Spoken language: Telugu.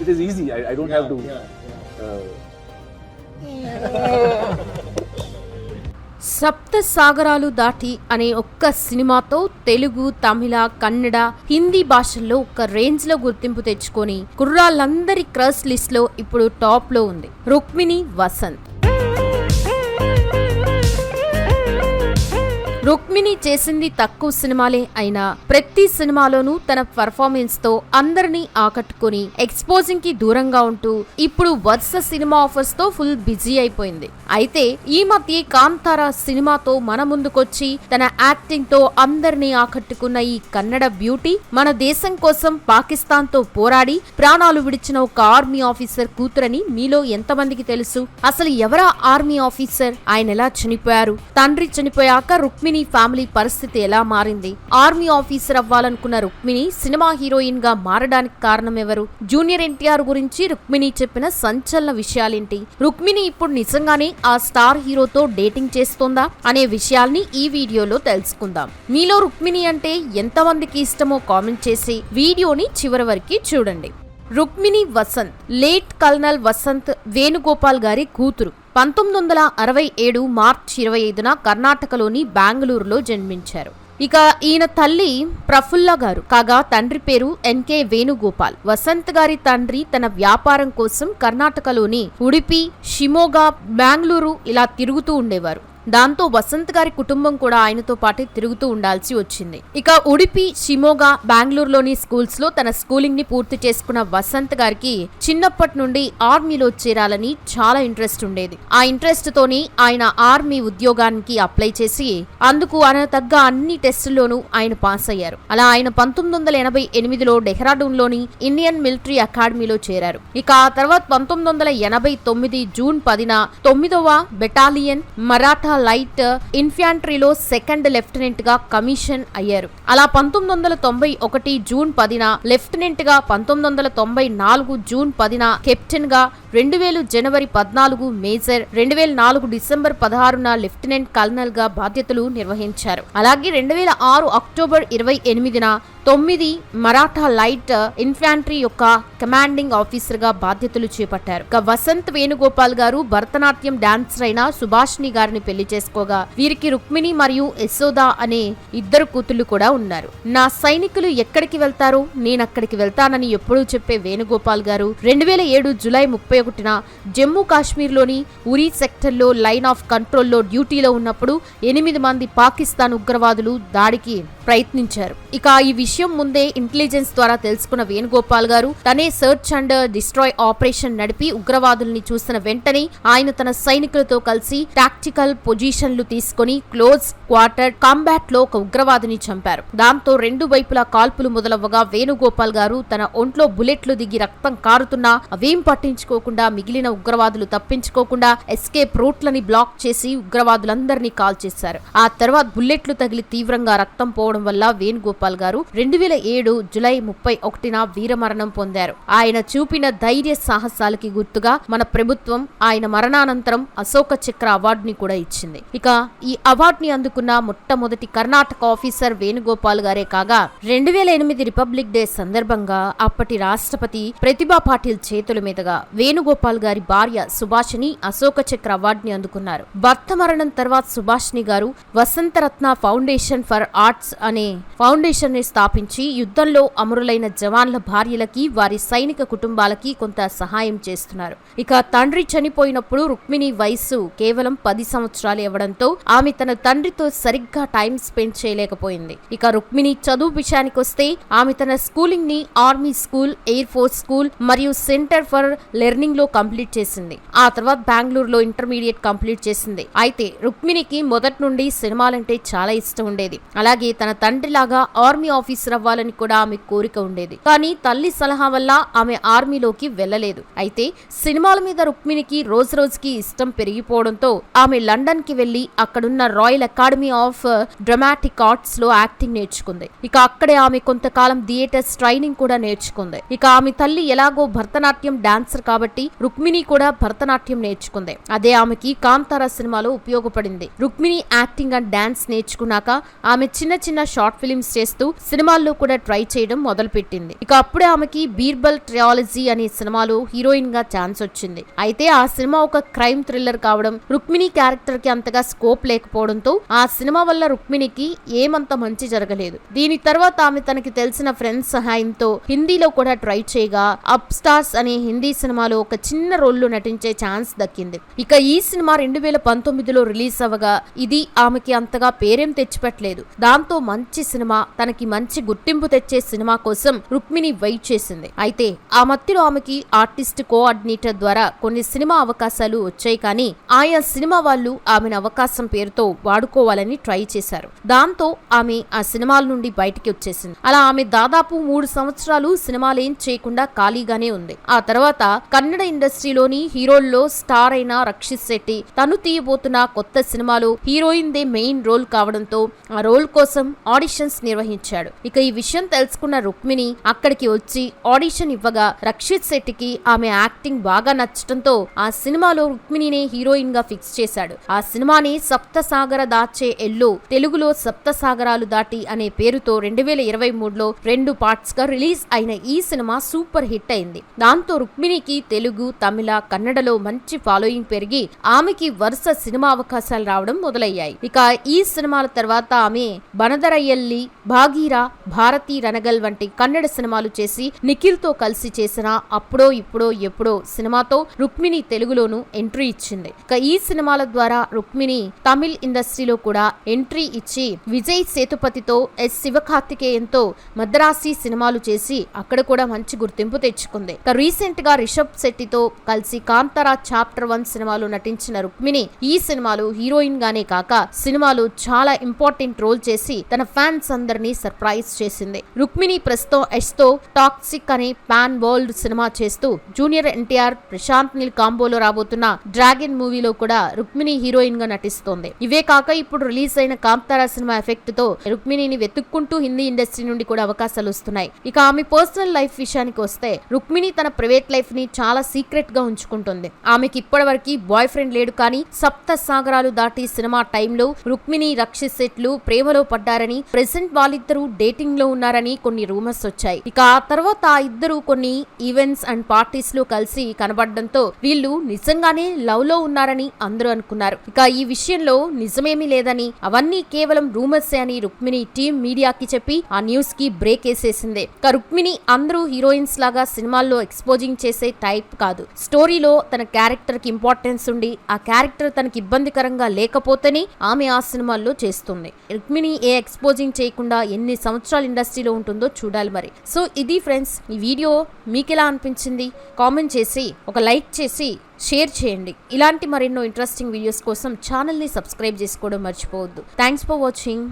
it is easy. I, I don't have to. Yeah, yeah. Uh, సప్త సాగరాలు దాటి అనే ఒక్క సినిమాతో తెలుగు తమిళ కన్నడ హిందీ భాషల్లో ఒక రేంజ్లో గుర్తింపు తెచ్చుకొని కుర్రాళ్ళందరి క్రస్ లిస్ట్లో ఇప్పుడు టాప్లో ఉంది రుక్మిణి వసంత్ రుక్మిణి చేసింది తక్కువ సినిమాలే అయినా ప్రతి సినిమాలోనూ తన పర్ఫార్మెన్స్తో అందరినీ ఆకట్టుకుని ఎక్స్పోజింగ్కి దూరంగా ఉంటూ ఇప్పుడు వరుస సినిమా ఆఫర్స్తో ఫుల్ బిజీ అయిపోయింది. అయితే ఈ మధ్య కాంతార సినిమాతో మన ముందుకొచ్చి తన యాక్టింగ్తో అందరినీ ఆకట్టుకున్న ఈ కన్నడ బ్యూటీ మన దేశం కోసం పాకిస్తాన్తో పోరాడి ప్రాణాలు విడిచిన ఒక ఆర్మీ ఆఫీసర్ కూతురని మీలో ఎంతమందికి తెలుసు? అసలు ఎవరా ఆర్మీ ఆఫీసర్? ఆయన ఎలా చనిపోయారు? తండ్రి చనిపోయాక రుక్మిణి ఫ్యామిలీ పరిస్థితి ఎలా మారింది? ఆర్మీ ఆఫీసర్ అవ్వాలనుకున్న రుక్మిణి సినిమా హీరోయిన్గా మారడానికి కారణం ఎవరు? జూనియర్ ఎన్టీఆర్ గురించి రుక్మిణి చెప్పిన సంచలన విషయాలేంటి? రుక్మిణి ఇప్పుడు నిజంగానే ఆ స్టార్ హీరోతో డేటింగ్ చేస్తోందా? అనే విషయాల్ని ఈ వీడియోలో తెలుసుకుందాం. మీలో రుక్మిణి అంటే ఎంతమందికి ఇష్టమో కామెంట్ చేసి వీడియోని చివరి వరకు చూడండి. రుక్మిణి వసంత్ లేట్ కల్నల్ వసంత్ వేణుగోపాల్ గారి కూతురు. పంతొమ్మిది వందల అరవై ఏడు మార్చ్ ఇరవై ఐదున కర్ణాటకలోని బెంగళూరులో జన్మించారు. ఇక ఈయన తల్లి ప్రఫుల్ల గారు. కాగా తండ్రి పేరు ఎన్కే వేణుగోపాల్. వసంత్ గారి తండ్రి తన వ్యాపారం కోసం కర్ణాటకలోని ఉడిపి షిమోగా బెంగళూరు ఇలా తిరుగుతూ ఉండేవారు. దాంతో వసంత్ గారి కుటుంబం కూడా ఆయనతో పాటే తిరుగుతూ ఉండాల్సి వచ్చింది. ఇక ఉడిపి షిమోగా బెంగళూరులోని స్కూల్స్లో తన స్కూలింగ్ని పూర్తి చేసుకున్న వసంత్ గారికి చిన్నప్పటి నుండి ఆర్మీలో చేరాలని చాలా ఇంట్రెస్ట్ ఉండేది. ఆ ఇంట్రెస్ట్ తోని ఆయన ఆర్మీ ఉద్యోగానికి అప్లై చేసి అందుకు ఆయన తగ్గ అన్ని టెస్టుల్లోనూ ఆయన పాస్ అయ్యారు. అలా ఆయన పంతొమ్మిది వందల ఎనభై ఎనిమిదిలో డెహ్రాడూన్లోని ఇండియన్ మిలిటరీ అకాడమీలో చేరారు. ఇక ఆ తర్వాత పంతొమ్మిది వందల ఎనభై తొమ్మిది జూన్ పదిన తొమ్మిదవ బెటాలియన్ మరాఠా లైట్ ఇన్ఫ్యాంట్రీలో సెకండ్ లెఫ్టినెంట్గా కమిషన్ అయ్యారు. అలా పంతొమ్మిది వందల తొంభై ఒకటి జూన్ పదిన లెఫ్టినెంట్గా పంతొమ్మిది వందల తొంభై నాలుగు జూన్ పదిన కెప్టెన్గా రెండు వేలు జనవరి పద్నాలుగు మేజర్ రెండు వేల నాలుగు డిసెంబర్ పదహారున లెఫ్టినెంట్ కల్నల్గా బాధ్యతలు నిర్వహించారు. అలాగే రెండు వేల ఆరు అక్టోబర్ ఇరవై ఎనిమిదిన తొమ్మిది మరాఠా లైట్ ఇన్ఫాంట్రీ యొక్క కమాండింగ్ ఆఫీసర్గా బాధ్యతలు చేపట్టారు. ఇక వసంత్ వేణుగోపాల్ గారు భరతనాట్యం డాన్సర్ అయిన సుభాష్ని గారిని పెళ్ళి చేసుకోగా వీరికి రుక్మిణి మరియు యశోద అనే ఇద్దరు కూతుళ్ళు కూడా ఉన్నారు. నా సైనికులు ఎక్కడికి వెళ్తారో? నేను అక్కడికి వెళ్తానని ఎప్పుడూ చెప్పే వేణుగోపాల్ గారు రెండు వేల ఏడు జులై ముప్పై ఒకటిన జమ్మూ కాశ్మీర్లోని ఉరీ సెక్టర్లో లైన్ ఆఫ్ కంట్రోల్లో డ్యూటీలో ఉన్నప్పుడు ఎనిమిది మంది పాకిస్తాన్ ఉగ్రవాదులు దాడికి ప్రయత్నించారు. ఇక ఈ విషయం ముందే ఇంటెలిజెన్స్ ద్వారా తెలుసుకున్న వేణుగోపాల్ గారు తనే సర్చ్ అండ్ డిస్ట్రాయ్ ఆపరేషన్ నడిపి ఉగ్రవాదుల్ని చూసిన వెంటనే ఆయన తన సైనికులతో కలిసి టాక్టికల్ పొజిషన్లు తీసుకొని క్లోజ్ క్వార్టర్ కాంబాట్లో ఒక ఉగ్రవాదిని చంపారు. దాంతో రెండు వైపులా కాల్పులు మొదలవ్వగా వేణుగోపాల్ గారు తన ఒంట్లో బుల్లెట్లు దిగి రక్తం కారుతున్నా అవేం పట్టించుకోకుండా మిగిలిన ఉగ్రవాదులు తప్పించుకోకుండా ఎస్కేప్ రూట్లని బ్లాక్ చేసి ఉగ్రవాదులందరినీ కాల్ చేశారు ఆ తర్వాత బుల్లెట్లు తగిలి తీవ్రంగా రక్తం పోవడం వల్ల వేణుగోపాల్ గారు రెండు వేల ఏడు జులై ముప్పై ఒకటిన వీరమరణం పొందారు. ఆయన చూపిన ధైర్య సాహసాలకి గుర్తుగా మన ప్రభుత్వం ఆయన మరణానంతరం అశోక చక్ర అవార్డుని కూడా ఇచ్చింది. ఇక ఈ అవార్డుని అందుకున్న మొట్టమొదటి కర్ణాటక ఆఫీసర్ వేణుగోపాల్ గారే కాగా రెండు వేల ఎనిమిది రిపబ్లిక్ డే సందర్భంగా అప్పటి రాష్ట్రపతి ప్రతిభా పాటిల్ చేతుల మీదుగా వేణుగోపాల్ గారి భార్య సుభాషిని అశోక చక్ర అవార్డుని అందుకున్నారు. భర్త మరణం తర్వాత సుభాషిని గారు వసంతరత్న ఫౌండేషన్ ఫర్ ఆర్ట్స్ అనే ఫౌండేషన్ని స్థాపించి యుద్ధంలో అమరులైన జవాన్ల భార్యలకి వారి సైనిక కుటుంబాలకి కొంత సహాయం చేస్తున్నారు. ఇక తండ్రి చనిపోయినప్పుడు రుక్మిణి వయస్సు కేవలం పది సంవత్సరాలు ఇవ్వడంతో ఆమె తన తండ్రితో సరిగ్గా టైం స్పెండ్ చేయలేకపోయింది. ఇక రుక్మిణి చదువు విషయానికి వస్తే ఆమె తన స్కూలింగ్ని army school air force school మరియు సెంటర్ ఫర్ లెర్నింగ్లో కంప్లీట్ చేసింది. ఆ తర్వాత బెంగళూరులో ఇంటర్మీడియట్ కంప్లీట్ చేసింది. అయితే రుక్మిణికి మొదటి నుండి సినిమాలంటే చాలా ఇష్టం ఉండేది. అలాగే తన తండ్రిలాగా ఆర్మీ ఆఫీస్ ఆఫీసర్ అవ్వాలని కూడా ఆమె కోరిక ఉండేది. కానీ తల్లి సలహా వల్ల ఆమె ఆర్మీలోకి వెళ్ళలేదు అయితే సినిమాల మీద రుక్మిణికి రోజు రోజుకి ఇష్టం పెరిగిపోవడంతో ఆమె లండన్కి వెళ్ళి అక్కడున్న రాయల్ అకాడమీ ఆఫ్ డ్రమాటిక్ ఆర్ట్స్లో యాక్టింగ్ నేర్చుకుంది. ఇక అక్కడే ఆమె కొంతకాలం థియేటర్స్ ట్రైనింగ్ కూడా నేర్చుకుంది. ఇక ఆమె తల్లి ఎలాగో భరతనాట్యం డాన్సర్ కాబట్టి రుక్మిణి కూడా భరతనాట్యం నేర్చుకుంది. అదే ఆమెకి కాంతార సినిమాలో ఉపయోగపడింది. రుక్మిణి యాక్టింగ్ అండ్ డాన్స్ నేర్చుకున్నాక ఆమె చిన్న చిన్న షార్ట్ ఫిలిమ్స్ చేస్తూ సినిమా సినిమాల్లో కూడా ట్రై చేయడం మొదలుపెట్టింది. ఇక అప్పుడే ఆమెకి బీర్బల్ ట్రియాలజీ అనే సినిమాలో హీరోయిన్గా ఛాన్స్ వచ్చింది. అయితే ఆ సినిమా ఒక క్రైమ్ థ్రిల్లర్ కావడం రుక్మిణి క్యారెక్టర్కి అంతగా స్కోప్ లేకపోవడంతో ఆ సినిమా వల్ల రుక్మిణికి ఏమంత మంచి జరగలేదు. దీని తర్వాత ఆమె తనకి తెలిసిన ఫ్రెండ్స్ సహాయంతో హిందీలో కూడా ట్రై చేయగా అప్ స్టార్స్ అనే హిందీ సినిమాలో ఒక చిన్న రోల్లో నటించే ఛాన్స్ దక్కింది. ఇక ఈ సినిమా రెండు వేల పంతొమ్మిదిలో రిలీజ్ అవ్వగా ఇది ఆమెకి అంతగా పేరేం తెచ్చిపెట్టలేదు. దాంతో మంచి సినిమా తనకి మంచి గుర్తింపు తెచ్చే సినిమా కోసం రుక్మిణి వెయిట్ చేసింది. అయితే ఆ మధ్యలో ఆమెకి ఆర్టిస్ట్ కోఆర్డినేటర్ ద్వారా కొన్ని సినిమా అవకాశాలు వచ్చాయి కానీ ఆయా సినిమా వాళ్ళు ఆమెను అవకాశం పేరుతో వాడుకోవాలని ట్రై చేశారు. దాంతో ఆమె ఆ సినిమాల నుండి బయటికి వచ్చేసింది. అలా ఆమె దాదాపు మూడు సంవత్సరాలు సినిమాలేం చేయకుండా ఖాళీగానే ఉంది. ఆ తర్వాత కన్నడ ఇండస్ట్రీలోని హీరోల్లో స్టార్ అయిన రక్షిత్ శెట్టి తను తీయబోతున్న కొత్త సినిమాలో హీరోయిన్ దే మెయిన్ రోల్ కావడంతో ఆ రోల్ కోసం ఆడిషన్స్ నిర్వహించాడు. ఇక ఈ విషయం తెలుసుకున్న రుక్మిణి అక్కడికి వచ్చి ఆడిషన్ ఇవ్వగా రక్షిత్ శెట్టికి ఆమె యాక్టింగ్ బాగా నచ్చటంతో ఆ సినిమాలో రుక్మిణినే హీరోయిన్గా ఫిక్స్ చేశాడు. ఆ సినిమాని సప్తసాగర దాచే ఎల్లు తెలుగులో సప్త సాగరాలు దాటి అనే పేరుతో రెండు వేల ఇరవై మూడులో రెండు పార్ట్స్గా రిలీజ్ అయిన ఈ సినిమా సూపర్ హిట్ అయింది. దాంతో రుక్మిణికి తెలుగు తమిళ కన్నడలో మంచి ఫాలోయింగ్ పెరిగి ఆమెకి వరుస సినిమా అవకాశాలు రావడం మొదలయ్యాయి. ఇక ఈ సినిమాల తర్వాత ఆమె బనదరయ్యల్లి భాగీరా భారతి రణగల్ వంటి కన్నడ సినిమాలు చేసి నిఖిల్తో కలిసి చేసిన అప్పుడో ఇప్పుడో ఎప్పుడో సినిమాతో రుక్మిణి తెలుగులోను ఎంట్రీ ఇచ్చింది. ఇక ఈ సినిమాల ద్వారా రుక్మిణి తమిళ్ ఇండస్ట్రీలో కూడా ఎంట్రీ ఇచ్చి విజయ్ సేతుపతితో ఎస్ శివకార్తికేయంతో మద్రాసి సినిమాలు చేసి అక్కడ కూడా మంచి గుర్తింపు తెచ్చుకుంది. ఇక రీసెంట్గా రిషబ్ శెట్టితో కలిసి కాంతారా చాప్టర్ వన్ సినిమాలో నటించిన రుక్మిణి ఈ సినిమాలో హీరోయిన్ గానే కాక సినిమాలో చాలా ఇంపార్టెంట్ రోల్ చేసి తన ఫ్యాన్స్ అందరినీ సర్ప్రైజ్ చేసింది. రుక్మిణి ప్రస్తుతం యష్తో టాక్సిక్ అనే పాన్ వరల్డ్ సినిమా చేస్తూ జూనియర్ ఎన్టీఆర్ ప్రశాంత్ నీల్ కాంబోలో రాబోతున్న డ్రాగన్ మూవీలో కూడా రుక్మిణి హీరోయిన్గా నటిస్తోంది. ఇవే కాక ఇప్పుడు రిలీజ్ అయిన కాంతారా సినిమా ఎఫెక్ట్తో రుక్మిణిని వెతుక్కుంటూ హిందీ ఇండస్ట్రీ నుండి కూడా అవకాశాలు వస్తున్నాయి. ఇక ఆమె పర్సనల్ లైఫ్ విషయానికి వస్తే రుక్మిణి తన ప్రైవేట్ లైఫ్ని చాలా సీక్రెట్గా ఉంచుకుంటుంది. ఆమెకి ఇప్పటివరకు బాయ్ ఫ్రెండ్ లేడు కానీ సప్త సాగరాలు దాటి సినిమా టైంలో రుక్మిణి రక్షిత్ సెట్లు ప్రేమలో పడ్డారని ప్రెసెంట్ వాళ్ళిద్దరూ డేటింగ్ లో ఉన్నారని కొన్ని రూమర్స్ వచ్చాయి. ఇక ఆ తర్వాత ఆ ఇద్దరు కొన్ని ఈవెంట్స్ అండ్ పార్టీస్లో కలిసి కనబడడంతో వీళ్ళు నిజంగానే లవ్లో ఉన్నారని అందరూ అనుకున్నారు. ఇక ఈ విషయంలో నిజమేమీ లేదని అవన్నీ కేవలం రూమర్స్ అని రుక్మిణి టీం మీడియాకి చెప్పి ఆ న్యూస్కి బ్రేక్ వేసేసింది. ఇక రుక్మిణి అందరూ హీరోయిన్స్ లాగా సినిమాల్లో ఎక్స్పోజింగ్ చేసే టైప్ కాదు. స్టోరీలో తన క్యారెక్టర్కి ఇంపార్టెన్స్ ఉండి ఆ క్యారెక్టర్ తనకి ఇబ్బందికరంగా లేకపోతేనే ఆమె ఆ సినిమాల్లో చేస్తుంది. రుక్మిణి ఏ ఎక్స్పోజింగ్ చేయకుండా ఎన్ని సంవత్సరాలు సంవత్సరాలు ఇండస్ట్రీలో ఉంటుందో చూడాలి మరి. సో ఇది ఫ్రెండ్స్ ఈ వీడియో మీకు ఎలా అనిపించింది? కామెంట్ చేసి ఒక లైక్ చేసి షేర్ చేయండి. ఇలాంటి మరెన్నో ఇంట్రెస్టింగ్ వీడియోస్ కోసం ఛానల్ని సబ్స్క్రైబ్ చేసుకోవడం మర్చిపోవద్దు. Thanks for watching